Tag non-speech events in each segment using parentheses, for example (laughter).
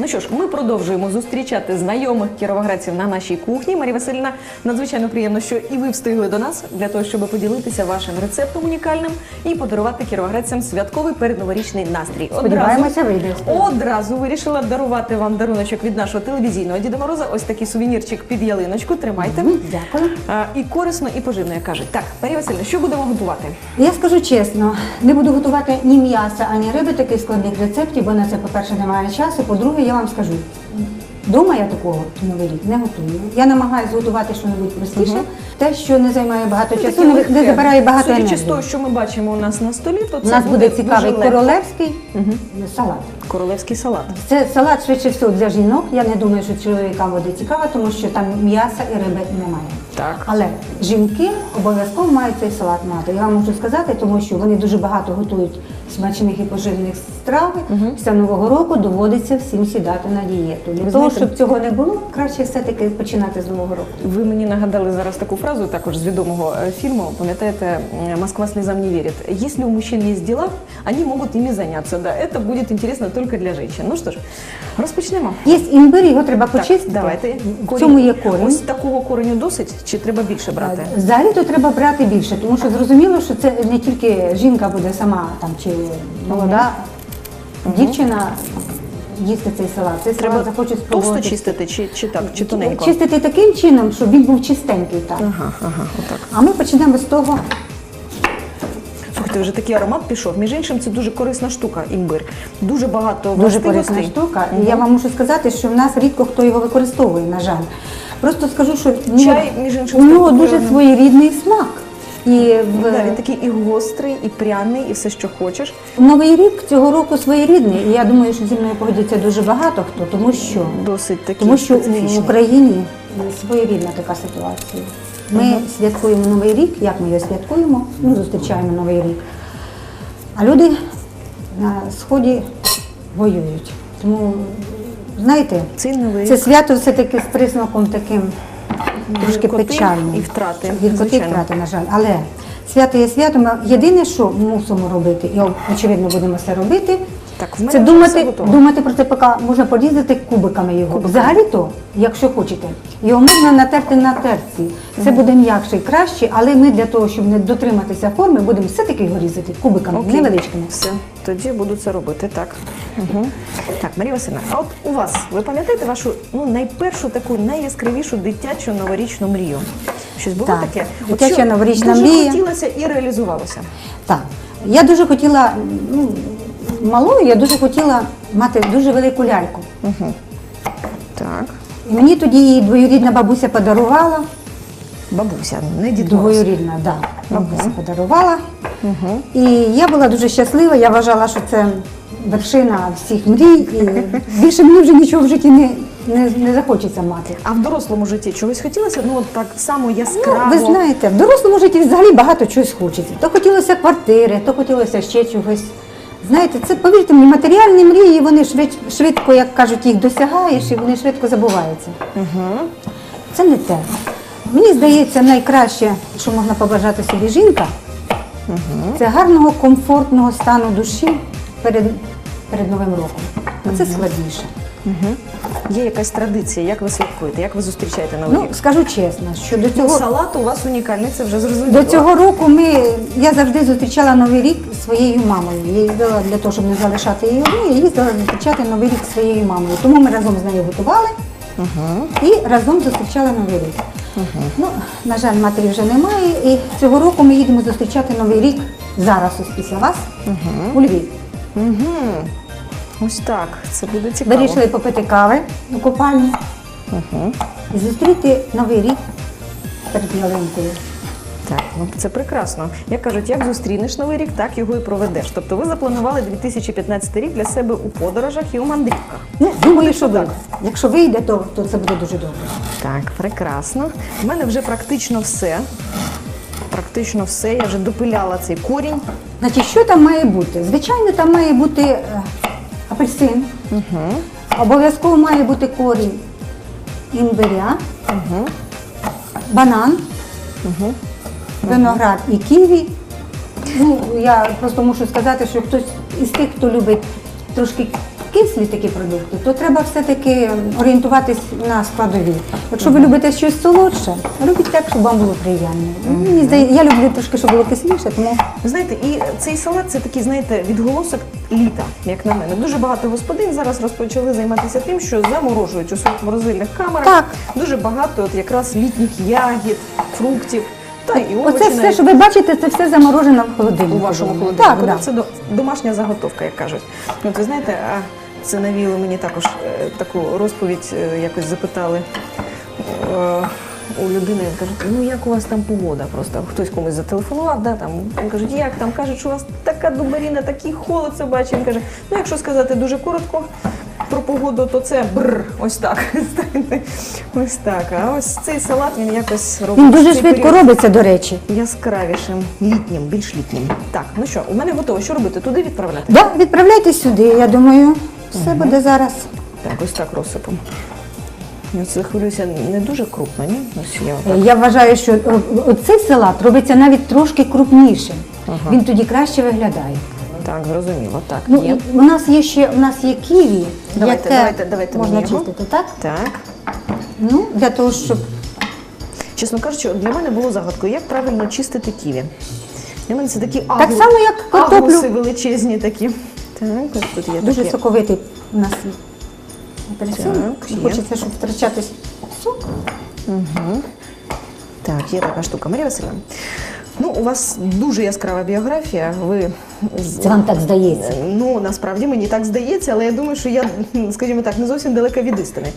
Ну що ж, ми продовжуємо зустрічати знайомих кіровоградців на нашій кухні. Марія Васильівна, надзвичайно приємно, що і ви встигли до нас для того, щоб поділитися вашим рецептом унікальним і подарувати кіровоградцям святковий передноворічний настрій. Сподіваємося, вийде. Одразу вирішила дарувати вам даруночок від нашого телевізійного Діда Мороза. Ось такий сувенірчик під ялиночку. Тримайте. Дякую. А, і корисно, і поживно, як кажуть. Так, Марія Васильівна, що будемо готувати? Я скажу чесно, не буду готувати ні м'яса, ані риби таких складних рецептів, бо на це, по-перше, немає часу. По-друге, я вам скажу, дома я такого новий рік не готую. Я намагаюся готувати щось простіше, те, що не займає багато часу, Таке не, легке. забирає багато Судячи з енергії. того, що ми бачимо у нас на столі, то У нас буде цікавий дуже легко. королевський салат. королевський салат. Це салат швидше всього для жінок. Я не думаю, що чоловікам буде цікаво, тому що там м'яса і риби немає. Так. Але жінки обов'язково мають цей салат мати. Я вам можу сказати, тому що вони дуже багато готують смачних і поживних страв. Після нового року доводиться всім сідати на дієту. Для того, щоб цього не було, краще все-таки починати з нового року. Ви мені нагадали зараз таку фразу, також з відомого е, фільму. Пам'ятаєте, Москва слезам не вірить. Если у мужчин есть дела, они могут ими заняться. Да, это будет интересно только для женщин. Ну що ж, розпочнемо. Є імбир, його треба Так, почистити. давайте. В цьому є корінь. Ось такого кореню досить, чи треба більше брати? Взагалі то треба брати більше, тому що зрозуміло, що це не тільки жінка буде сама там чи молода дівчина їсти цей салат. Цей Треба салат захоче товсто спробувати. чистити, чи, чи так, чи тоненько? Чистити таким чином, щоб він був чистенький. Так. Ага, ага, отак. А ми почнемо з того, Слухайте, вже такий аромат пішов. Між іншим, це дуже корисна штука, імбир. Дуже багато дуже корисна штука. І я вам можу сказати, що в нас рідко хто його використовує, на жаль. Просто скажу, що Чай, між іншим, у нього дуже своєрідний смак. І в... Да, він такий і гострий, і пряний, і все, що хочеш. Новий рік цього року своєрідний, і я думаю, що зі мною погодиться дуже багато хто, тому що Досить такий тому що специфічний. в Україні своєрідна така ситуація. Ми святкуємо Новий рік, як ми його святкуємо, ми зустрічаємо Новий рік. А люди на сході воюють. Тому, знаєте, Цей новий це свято все-таки з присмаком таким трошки Гіркоти печальним. і втрати, Гіркоти і звичайно. втрати, на жаль. Але свято є святом. Єдине, що мусимо робити, і очевидно будемо це робити, Так, в мене це вже все думати, готово. думати про це, поки можна порізати кубиками його. Взагалі-то, якщо хочете, його можна натерти на терці. Це буде м'якше і краще, але ми для того, щоб не дотриматися форми, будемо все-таки його різати кубиками, Окей. невеличкими. Все, тоді буду це робити. Так. Угу. Так, Марія Васильівна, а от у вас, ви пам'ятаєте вашу ну, найпершу таку найяскравішу дитячу новорічну мрію? Щось було Так, таке? От дитяча що новорічна дуже мрія. хотілося і реалізувалося. Так. Я дуже хотіла, ну, малою я дуже хотіла мати дуже велику ляльку. Так. І мені тоді її двоюрідна бабуся подарувала. Бабуся, не Дід Мороз. Двоюрідна, да, бабуся подарувала. І я була дуже щаслива, я вважала, що це вершина всіх мрій. І більше мені вже нічого в житті не, не, не захочеться мати. А в дорослому житті чогось хотілося? Ну, от так само Ну, яскраво. ви знаєте, в дорослому житті взагалі багато чогось хочеться. То хотілося квартири, то хотілося ще чогось. Знаєте, це повірте мені, матеріальні мрії, вони швид, швидко, як кажуть, їх досягаєш і вони швидко забуваються. Це не те. Мені здається, найкраще, що можна побажати собі жінка, це гарного, комфортного стану душі перед, перед Новим роком. А це складніше. Є якась традиція, як ви святкуєте, як ви зустрічаєте Новий Ну, рік? скажу чесно, що до цього. салат у вас унікальний, це вже зрозуміло. До цього року ми, я завжди зустрічала Новий рік своєю мамою. Я їздила для того, щоб не залишати її одну, я їздила зустрічати Новий рік своєю мамою. Тому ми разом з нею готували і разом зустрічали Новий рік. Ну, на жаль, матері вже немає. І цього року ми їдемо зустрічати Новий рік зараз, ось після вас, у Львів. Угу. Ось так, це буде цікаво. Вирішили попити кави у купальні і зустріти Новий рік перед ялинкою. Так, ну це прекрасно. Як кажуть, як зустрінеш новий рік, так його і проведеш. Тобто ви запланували 2015 рік для себе у подорожах і у мандрівках. Ну, думаю, що вийде. Якщо вийде, то, то це буде дуже добре. Так, прекрасно. У мене вже практично все. Практично все. Я вже допиляла цей корінь. Значить, що там має бути? Звичайно, там має бути е, апельсин. Обов'язково має бути корінь імбиря, банан, виноград і ківі. Ну, я просто мушу сказати, що хтось із тих, хто любить трошки кислі такі продукти, то треба все-таки орієнтуватись на складові. Якщо ви любите щось солодше, робіть так, щоб вам було приємно. Мені здається, я люблю трошки, щоб було кисліше, тому Ви знаєте, і цей салат це такий, знаєте, відголосок літа, як на мене. Дуже багато господин зараз розпочали займатися тим, що заморожують у своїх морозильних камерах. Так. Дуже багато от якраз літніх ягід, фруктів. Та і овочі оце все, навіть що ви бачите, це все заморожено в холодильнику. у вашому холодильнику. Так, Да. Це до- домашня заготовка, як кажуть. От ви знаєте, а це навіло мені також е, таку розповідь, е, якось запитали. е, У людини каже, ну як у вас там погода? Просто хтось комусь зателефонував, да, там він каже, як там кажуть, що у вас така дубаріна, такий холод це бачить. Він каже, ну якщо сказати дуже коротко про погоду, то це бр, ось так. (laughs) ось так. А ось цей салат він якось робить. Він дуже цей швидко період робиться, до речі. яскравішим, літнім, більш літнім. Так, ну що, у мене готово. Що робити? Туди відправляти? Да, відправляйте сюди, я думаю, все буде зараз. Так, ось так розсипом. Я це хвилююся не дуже крупно, ні? Ось я отак. Я вважаю, що о- оцей салат робиться навіть трошки крупнішим. Він тоді краще виглядає. Так, зрозуміло. Так, Ну, є. і у нас є ще у нас є ківі, Давайте, яке давайте, давайте можна мені його. чистити, так? Так. Ну, для того, щоб Чесно кажучи, для мене було загадкою, як правильно чистити ківі. Для мене це такі Так само, як картоплю. агуси величезні такі. Так, ось тут є дуже такі. соковитий у нас апельсин. Так, Не є. Хочеться, щоб втрачатись сок. Так, є така штука. Марія Васильівна, ну у вас дуже яскрава біографія. Ви Це вам так здається. Ну насправді мені так здається, але я думаю, що я, скажімо так, не зовсім далека від істини.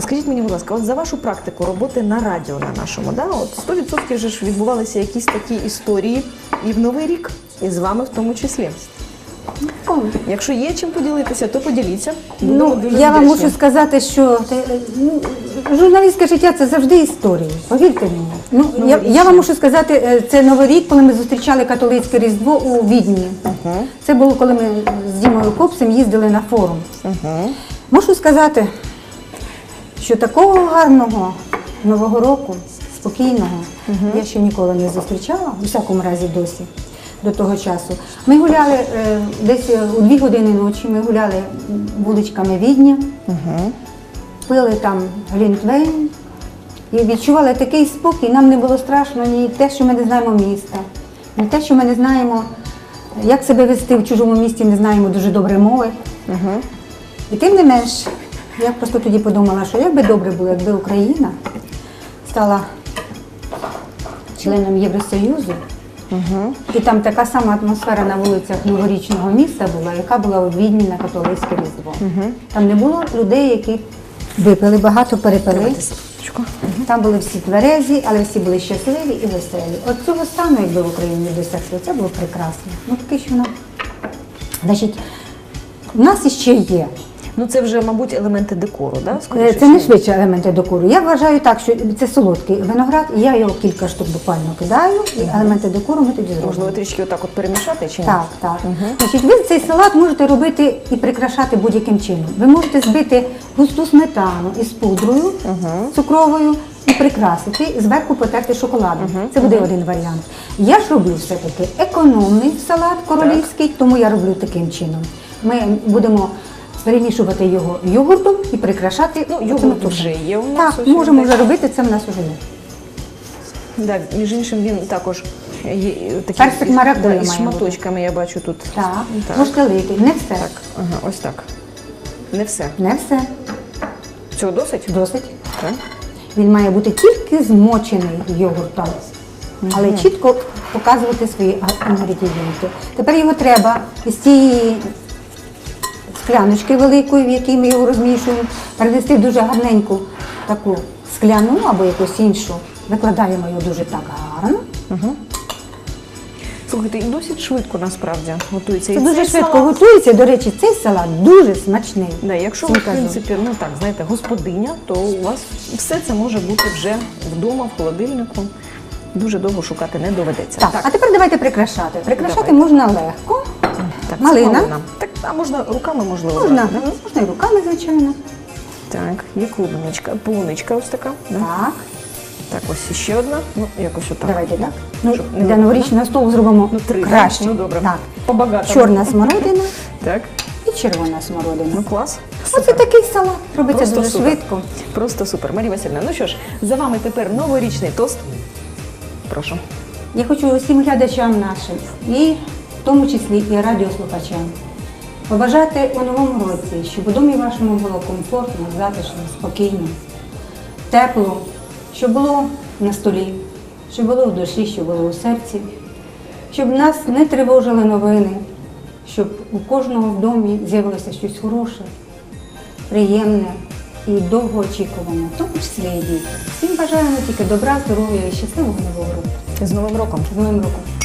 Скажіть мені, будь ласка, от за вашу практику роботи на радіо на нашому, да, от 100% же ж відбувалися якісь такі історії і в Новий рік, і з вами в тому числі. Якщо є чим поділитися, то поділіться. Ну, дуже я вам вдячні. мушу сказати, що ну, журналістське життя це завжди історії. Повірте мені. Ну, я, я вам мушу сказати, е, це Новий рік, коли ми зустрічали католицьке Різдво у Відні. Це було, коли ми з Дімою Копсем їздили на форум. Мушу сказати, що такого гарного Нового року, спокійного, я ще ніколи не зустрічала, у всякому разі досі, до того часу. Ми гуляли е, десь е, у дві години ночі, ми гуляли вуличками Відня, пили там глінтвейн і відчували такий спокій. Нам не було страшно ні те, що ми не знаємо міста, ні те, що ми не знаємо, як себе вести в чужому місті, не знаємо дуже добре мови. І тим не менш, я просто тоді подумала, що як би добре було, якби Україна стала членом Євросоюзу. І там така сама атмосфера на вулицях новорічного міста була, яка була у Відні на католицьке різдво. Там не було людей, які випили багато, перепили. Там були всі тверезі, але всі були щасливі і веселі. От цього стану, якби в Україні досягли, це було прекрасно. Ну таке, що нам. Значить, в нас іще є. Ну це вже, мабуть, елементи декору, да? Е, скоріше Це не швидше елементи декору. Я вважаю так, що це солодкий виноград, і я його кілька штук буквально кидаю, і елементи декору ми тоді зробимо. Можливо, трішки отак от перемішати чи ні? Так, так. Значить, ви цей салат можете робити і прикрашати будь-яким чином. Ви можете збити густу сметану із пудрою цукровою і прикрасити, і зверху потерти шоколадом. Це буде один варіант. Я ж роблю все-таки економний салат королівський, тому я роблю таким чином. Ми будемо перемішувати його йогуртом і прикрашати. Ну, йогурт вже є у нас. Так, ось можемо вже робити, це в нас вже є. Да, між іншим, він також є такий Персик із- маракуйя із шматочками, я бачу тут. Так, так. можете лити, не все. Так, ага, ось так. Не все. Не все. Цього досить? Досить. Так. Він має бути тільки змочений йогуртом, але чітко показувати свої інгредієнти. Тепер його треба із цієї скляночки великої, в якій ми його розмішуємо, перенести в дуже гарненьку таку скляну або якусь іншу. Викладаємо його дуже так гарно. Слухайте, і досить швидко насправді готується. Це І дуже цей швидко салат- готується. До речі, цей салат дуже смачний. Да, якщо ви, в принципі, ну так, знаєте, господиня, то у вас все це може бути вже вдома, в холодильнику. Дуже довго шукати не доведеться. Так, а тепер давайте прикрашати. Прикрашати Давайте. можна легко. Так, це малина. Так, а можна руками, можливо. Можна, брати, да? можна і руками, звичайно. Так, є клубничка, полуничка ось така. Да? Так. Так, ось ще одна. Ну, якось отак. Давайте так. Ну, Щоб не для новорічного столу зробимо Ну, три, краще. ну, добре. Так. По-багатому. Чорна смородина Так. і і червона смородина. Ну клас. Оце такий салат. Робиться Просто дуже супер. швидко. Просто супер. Марія Васильівна, ну що ж, за вами тепер новорічний тост. Прошу. Я хочу усім глядачам нашим, і в тому числі і радіослухачам, побажати у новому році, щоб у домі вашому було комфортно, затишно, спокійно, тепло, щоб було на столі, щоб було в душі, щоб було у серці, щоб нас не тривожили новини, щоб у кожного в домі з'явилося щось хороше, приємне і довгоочікуване, в тому числі і діти. Всім бажаємо тільки добра, здоров'я і щасливого нового року. З Новим роком. З Новим роком!